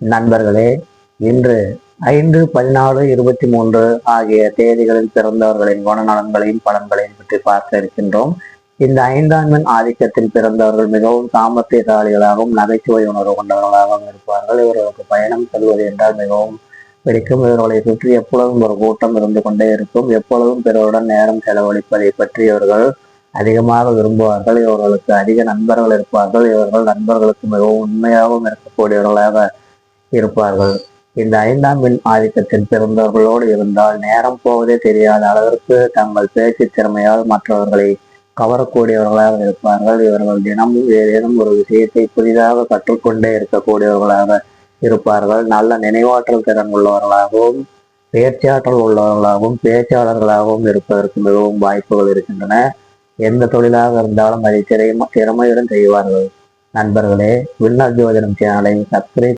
நண்பர்களே இன்று ஐந்து பதினாலு இருபத்தி மூன்று ஆகிய தேதிகளில் பிறந்தவர்களின் குணநலன்களையும் பலன்களையும் பற்றி பார்க்க இருக்கின்றோம். இந்த ஐந்தாண்மின் ஆதிக்கத்தில் பிறந்தவர்கள் மிகவும் சாமர்த்தியசாலிகளாகவும் நகைச்சுவை உணர்வு கொண்டவர்களாகவும் இருப்பார்கள். இவர்களுக்கு பயணம் செல்வது என்றால் மிகவும் பிடிக்கும். இவர்களை சுற்றி எப்பொழுதும் ஒரு கூட்டம் இருந்து கொண்டே இருக்கும். எப்பொழுதும் பிறருடன் நேரம் செலவழிப்பதை பற்றி இவர்கள் அதிகமாக விரும்புவார்கள். இவர்களுக்கு அதிக நண்பர்கள் இருப்பார்கள். இவர்கள் நண்பர்களுக்கு மிகவும் உண்மையாகவும் இருக்கக்கூடியவர்களாக இருப்பார்கள். இந்த ஐந்தாம் பெண் ஆதிக்கத்தில் பிறந்தவர்களோடு இருந்தால் நேரம் போவதே தெரியாத அளவிற்கு தங்கள் பேச்சு திறமையால் மற்றவர்களை கவரக்கூடியவர்களாக இருப்பார்கள். இவர்கள் தினமும் ஏதேனும் ஒரு விஷயத்தை புதிதாக கற்றுக்கொண்டே இருக்கக்கூடியவர்களாக இருப்பார்கள். நல்ல நினைவாற்றல் திறன் உள்ளவர்களாகவும் பேச்சாற்றல் உள்ளவர்களாகவும் பேச்சாளர்களாகவும் இருப்பதற்கு மிகவும் வாய்ப்புகள் இருக்கின்றன. எந்த தொழிலாக இருந்தாலும் அதை திறமை திறமையுடன் செய்வார்கள். நண்பர்களே விண்ணர் ஜோதிடம் சேனலை சப்ஸ்கிரைப்